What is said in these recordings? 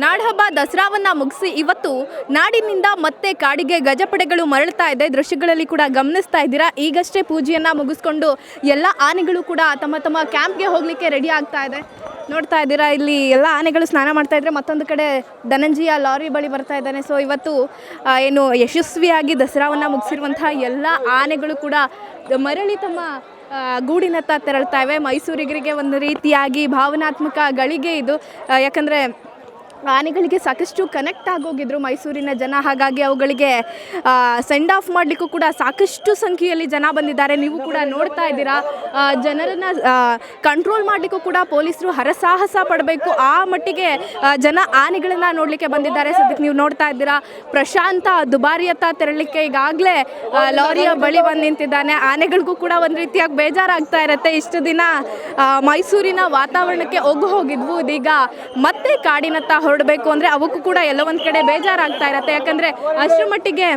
ನಾಡಹಬ್ಬ ದಸರಾವನ್ನ ಮುಗಿಸಿ ಇವತ್ತು ನಾಡಿನಿಂದ ಮತ್ತೆ ಕಾಡಿಗೆ ಗಜಪಡೆಗಳು ಮರಳ್ತಾ ಇದೆ. ದೃಶ್ಯಗಳಲ್ಲಿ ಕೂಡ ಗಮನಿಸ್ತಾ ಇದ್ದೀರಾ? ಈಗಷ್ಟೇ ಪೂಜೆಯನ್ನ ಮುಗಿಸ್ಕೊಂಡು ಎಲ್ಲ ಆನೆಗಳು ಕೂಡ ತಮ್ಮ ತಮ್ಮ ಕ್ಯಾಂಪ್ಗೆ ಹೋಗ್ಲಿಕ್ಕೆ ರೆಡಿ ಆಗ್ತಾ ಇದೆ. ನೋಡ್ತಾ ಇದ್ದೀರಾ? ಇಲ್ಲಿ ಎಲ್ಲ ಆನೆಗಳು ಸ್ನಾನ ಮಾಡ್ತಾ ಇದ್ರೆ ಮತ್ತೊಂದು ಕಡೆ ಧನಂಜಯ ಲಾರಿ ಬಳಿ ಬರ್ತಾ ಇದ್ದಾನೆ. ಸೊ ಇವತ್ತು ಏನು ಯಶಸ್ವಿಯಾಗಿ ದಸರಾವನ್ನ ಮುಗಿಸಿರುವಂತಹ ಎಲ್ಲ ಆನೆಗಳು ಕೂಡ ಮರಳಿ ತಮ್ಮ ಗೂಡಿನತ್ತ ತೆರಳ್ತಾ ಇವೆ. ಮೈಸೂರಿಗರಿಗೆ ಒಂದು ರೀತಿಯಾಗಿ ಭಾವನಾತ್ಮಕ ಗಳಿಗೆ ಇದು. ಯಾಕಂದರೆ ಯಾಕಂದ್ರೆ ಆನೆಗಳಿಗೆ ಸಾಕಷ್ಟು ಕನೆಕ್ಟ್ ಆಗೋಗಿದ್ರು ಮೈಸೂರಿನ ಜನ. ಹಾಗಾಗಿ ಅವುಗಳಿಗೆ ಸೆಂಡ್ ಆಫ್ ಮಾಡಲಿಕ್ಕೂ ಕೂಡ ಸಾಕಷ್ಟು ಸಂಖ್ಯೆಯಲ್ಲಿ ಜನ ಬಂದಿದ್ದಾರೆ. ನೀವು ಕೂಡ ನೋಡ್ತಾ ಇದ್ದೀರಾ? ಜನರನ್ನ ಕಂಟ್ರೋಲ್ ಮಾಡಲಿಕ್ಕೂ ಕೂಡ ಪೊಲೀಸರು ಹರಸಾಹಸ ಪಡಬೇಕು. ಆ ಮಟ್ಟಿಗೆ ಜನ ಆನೆಗಳನ್ನ ನೋಡಲಿಕ್ಕೆ ಬಂದಿದ್ದಾರೆ. ಸದ್ಯಕ್ಕೆ ನೀವು ನೋಡ್ತಾ ಇದ್ದೀರಾ, ಪ್ರಶಾಂತ ದುಬಾರಿಯತ್ತ ತೆರಳಲಿಕ್ಕೆ ಈಗಾಗಲೇ ಲಾರಿಯ ಬಳಿ ಬಂದು ನಿಂತಿದ್ದಾನೆ. ಆನೆಗಳಿಗೂ ಕೂಡ ಒಂದು ರೀತಿಯಾಗಿ ಬೇಜಾರಾಗ್ತಾ ಇರುತ್ತೆ. ಇಷ್ಟು ದಿನ ಮೈಸೂರಿನ ವಾತಾವರಣಕ್ಕೆ ಒಗ್ಗು ಹೋಗಿದ್ವು. ಇದೀಗ ಮತ್ತೆ ಕಾಡಿನತ್ತ ಹೊರಡಬೇಕು ಅಂದರೆ ಅವಕ್ಕೂ ಕೂಡ ಎಲ್ಲ ಒಂದು ಕಡೆ ಬೇಜಾರಾಗ್ತಾ ಇರತ್ತೆ. ಯಾಕಂದರೆ ಅಷ್ಟರ ಮಟ್ಟಿಗೆ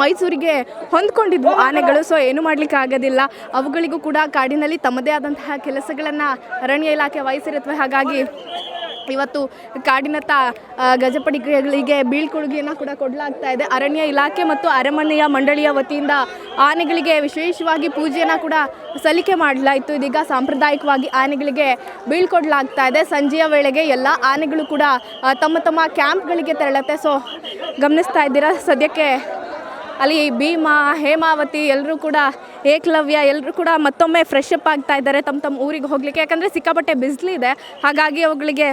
ಮೈಸೂರಿಗೆ ಹೊಂದ್ಕೊಂಡಿದ್ವು ಆನೆಗಳು ಸೊ ಏನು ಮಾಡ್ಲಿಕ್ಕೆ ಆಗೋದಿಲ್ಲ. ಅವುಗಳಿಗೂ ಕೂಡ ಕಾಡಿನಲ್ಲಿ ತಮ್ಮದೇ ಆದಂತಹ ಕೆಲಸಗಳನ್ನು ಅರಣ್ಯ ಇಲಾಖೆ ವಹಿಸಿರುತ್ತವೆ. ಹಾಗಾಗಿ ಇವತ್ತು ಕಾಡಿನತ್ತ ಗಜಪಡೆಗಳಿಗೆ ಬೀಳ್ಕೊಡುಗೆಯನ್ನು ಕೂಡ ಕೊಡಲಾಗ್ತಾ ಇದೆ. ಅರಣ್ಯ ಇಲಾಖೆ ಮತ್ತು ಅರಮನೆಯ ಮಂಡಳಿಯ ವತಿಯಿಂದ ಆನೆಗಳಿಗೆ ವಿಶೇಷವಾಗಿ ಪೂಜೆಯನ್ನು ಕೂಡ ಸಲ್ಲಿಕೆ ಮಾಡಲಾಯಿತು. ಇದೀಗ ಸಾಂಪ್ರದಾಯಿಕವಾಗಿ ಆನೆಗಳಿಗೆ ಬೀಳ್ಕೊಡ್ಲಾಗ್ತಾ ಇದೆ. ಸಂಜೆಯ ವೇಳೆಗೆ ಎಲ್ಲ ಆನೆಗಳು ಕೂಡ ತಮ್ಮ ತಮ್ಮ ಕ್ಯಾಂಪ್ಗಳಿಗೆ ತೆರಳುತ್ತೆ. ಸೊ ಗಮನಿಸ್ತಾ ಇದ್ದೀರಾ? ಸದ್ಯಕ್ಕೆ ಅಲ್ಲಿ ಭೀಮಾ ಹೇಮಾವತಿ ಎಲ್ಲರೂ ಕೂಡ ಏಕಲವ್ಯ ಎಲ್ಲರೂ ಕೂಡ ಮತ್ತೊಮ್ಮೆ ಫ್ರೆಶ್ ಅಪ್ ಆಗ್ತಾ ಇದ್ದಾರೆ ತಮ್ಮ ತಮ್ಮ ಊರಿಗೆ ಹೋಗಲಿಕ್ಕೆ. ಯಾಕಂದರೆ ಸಿಕ್ಕಾಪಟ್ಟೆ ಬಿಸಿಲಿದೆ ಹಾಗಾಗಿ ಅವುಗಳಿಗೆ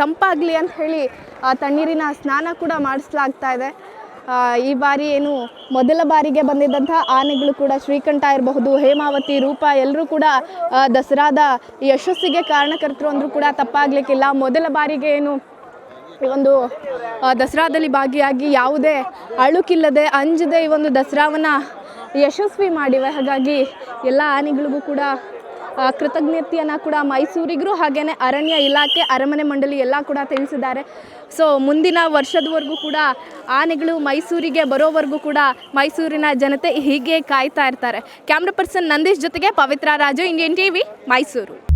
ತಂಪಾಗಲಿ ಅಂತ ಹೇಳಿ ಆ, ತಣ್ಣೀರಿನ ಸ್ನಾನ ಕೂಡ ಮಾಡಿಸ್ಲಾಗ್ತಾ ಇದೆ. ಈ ಬಾರಿ ಏನು ಮೊದಲ ಬಾರಿಗೆ ಬಂದಿದ್ದಂಥ ಆನೆಗಳು ಕೂಡ ಶ್ರೀಕಂಠ ಇರಬಹುದು. ಹೇಮಾವತಿ ರೂಪ ಎಲ್ಲರೂ ಕೂಡ ದಸರಾದ ಯಶಸ್ಸಿಗೆ ಕಾರಣಕರ್ತರು ಅಂದರೂ ಕೂಡ ತಪ್ಪಾಗಲಿಕ್ಕಿಲ್ಲ. ಮೊದಲ ಬಾರಿಗೆ ಏನು ಈ ಒಂದು ದಸರಾದಲ್ಲಿ ಭಾಗಿಯಾಗಿ ಯಾವುದೇ ಅಳುಕಿಲ್ಲದೆ ಅಂಜದೆ ಈ ಒಂದು ದಸರಾವನ್ನು ಯಶಸ್ವಿ ಮಾಡಿವೆ. ಹಾಗಾಗಿ ಎಲ್ಲ ಆನೆಗಳಿಗೂ ಕೂಡ ಕೃತಜ್ಞತೆಯನ್ನು ಕೂಡ ಮೈಸೂರಿಗರು ಹಾಗೆಯೇ ಅರಣ್ಯ ಇಲಾಖೆ, ಅರಮನೆ ಮಂಡಳಿ ಎಲ್ಲ ಕೂಡ ತಿಳಿಸಿದ್ದಾರೆ. ಸೊ ಮುಂದಿನ ವರ್ಷದವರೆಗೂ ಕೂಡ ಆನೆಗಳು ಮೈಸೂರಿಗೆ ಬರೋವರೆಗೂ ಕೂಡ ಮೈಸೂರಿನ ಜನತೆ ಹೀಗೆ ಕಾಯ್ತಾ ಇರ್ತಾರೆ. ಕ್ಯಾಮ್ರಾ ಪರ್ಸನ್ ನಂದೀಶ್ ಜೊತೆಗೆ ಪವಿತ್ರ ರಾಜು ಇಂಡಿಯನ್ ಟಿವಿ ಮೈಸೂರು.